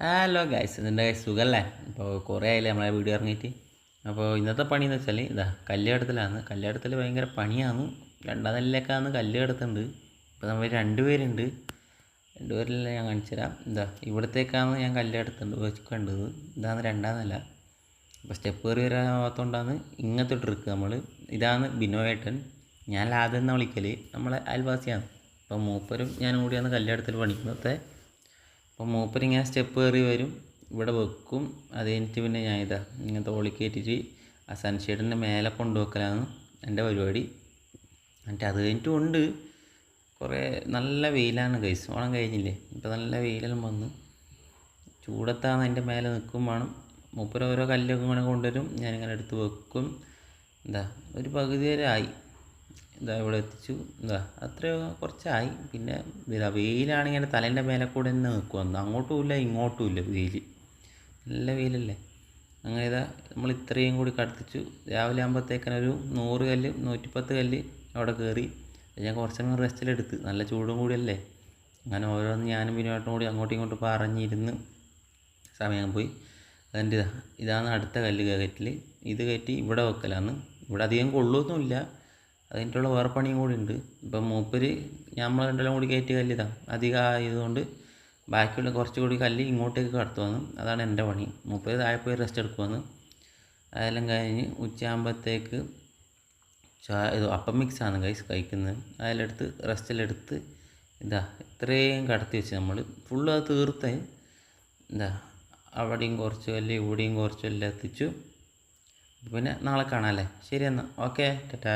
Hello guys ഇതിന്റെ സുഖമല്ലേ അപ്പോൾ കുറേ ആയില്ലേ നമ്മളെ വീഡിയോ ഇറങ്ങിയിട്ട്? അപ്പോൾ ഇന്നത്തെ പണി എന്ന് വെച്ചാൽ ഇതാ കല്ല്യാടത്തിലാണ് കല്ല്യാടത്തിൽ ഭയങ്കര പണിയാണ്. രണ്ടാം നെല്ലിലേക്കാണ് കല്യാടത്തുണ്ട് ഇപ്പോൾ നമ്മൾ രണ്ടുപേരുണ്ട്. രണ്ടുപേരിൽ ഞാൻ കാണിച്ചു തരാം. ഇതാ ഇവിടത്തേക്കാണ് ഞാൻ കല്യാടത്തുണ്ട് കണ്ടത്. ഇതാണ് രണ്ടാം നില അപ്പോൾ സ്റ്റെപ്പ് കയറി വരാത്തതുകൊണ്ടാണ് ഇങ്ങനത്തെ ട്രിക്ക് നമ്മൾ ഇതാണ് ബിനോയേട്ടൻ. ഞാൻ ലാദെന്ന് വിളിക്കൽ നമ്മളെ അയൽവാസിയാണ്. അപ്പോൾ മൂപ്പരും ഞാനും കൂടിയാണ് കല്ല്യാടത്തിൽ പണിക്കുന്നത്. അപ്പോൾ മൂപ്പരിങ്ങനെ സ്റ്റെപ്പ് കയറി വരും. ഇവിടെ വെക്കും. അത് കഴിഞ്ഞിട്ട് പിന്നെ ഞാൻ ഇതാ ഓളി കയറ്റിയിട്ട് ആ സൺഷെയ്ഡിന്റെ മേലെ കൊണ്ടുവെക്കലാണ് എന്റെ പരിപാടി. എന്നിട്ട് അത് കഴിഞ്ഞിട്ടും ഉണ്ട്. കുറേ നല്ല വെയിലാണ് കൈസ് ഓണം കഴിഞ്ഞില്ലേ? ഇപ്പോൾ നല്ല വെയിലെല്ലാം വന്ന്. ചൂടത്താണ് അതിന്റെ മേലെ നിൽക്കും വേണം. മൂപ്പര് ഓരോ കല്ലൊക്കെ ഇങ്ങനെ കൊണ്ടുവരും. ഞാനിങ്ങനെ എടുത്ത് വെക്കും. എന്താ ഒരു പകുതി വരെ ആയി. ഇതാ ഇവിടെ എത്തിച്ചു. എന്താ അത്രയോ കുറച്ചായി. പിന്നെ ഇതാ വെയിലാണെങ്കിൽ തലേന്റെ മേലെ കൂടെ തന്നെ നിൽക്കുവന്ന് അങ്ങോട്ടും ഇല്ല ഇങ്ങോട്ടും ഇല്ല വെയിൽ. നല്ല വെയിലല്ലേ? അങ്ങനെ ഇതാ നമ്മൾ ഇത്രയും കൂടി കടത്തിച്ചു രാവിലെ ആകുമ്പോഴത്തേക്കിന് ഒരു നൂറ് കല്ല് നൂറ്റിപ്പത്ത് കല്ല് അവിടെ കയറി. ഞാൻ കുറച്ചങ്ങ് റെസ്റ്റിലെടുത്ത് നല്ല ചൂടും കൂടിയല്ലേ അങ്ങനെ ഓരോന്ന് ഞാനും പിന്നോട്ടും കൂടി അങ്ങോട്ടും ഇങ്ങോട്ടും പറഞ്ഞിരുന്ന് സമയം പോയി. അതിന്റെ ഇതാ ഇതാണ് അടുത്ത കല്ല് കയറ്റൽ ഇത് കയറ്റി ഇവിടെ വെക്കലാന്ന്. ഇവിടെ അധികം കൊള്ളുമൊന്നുമില്ല അതിന്റെ വേറെ പണിയും കൂടി ഉണ്ട്. ഇപ്പം മൂപ്പര് നമ്മൾ രണ്ടെല്ലാം കൂടി കയറ്റി കല്ലിതാണ് അധികം ആയതുകൊണ്ട് ബാക്കിയുള്ള കുറച്ച് കൂടി കല്ല് ഇങ്ങോട്ടേക്ക് കടത്തുവന്ന് അതാണ് എന്റെ പണി. മൂപ്പര് താഴെ പോയി റെസ്റ്റ് എടുക്കുവന്ന് അതെല്ലാം കഴിഞ്ഞ് ഉച്ചയാകുമ്പോഴത്തേക്ക് ചാ ഇത് അപ്പം മിക്സാണ് കൈസ് കഴിക്കുന്നത്. അതിലെടുത്ത് റെസ്റ്റിലെടുത്ത് ഇതാ ഇത്രയും കടത്തി വെച്ച് നമ്മൾ ഫുള്ള് അത് തീർത്ത് എന്താ അവിടെയും കുറച്ച് കല്ല് ഇവിടെയും കുറച്ച് കല്ല് എത്തിച്ചു. പിന്നെ നാളെ കാണാമല്ലേ ശരി എന്നാൽ. ഓക്കെ. ടാറ്റാ.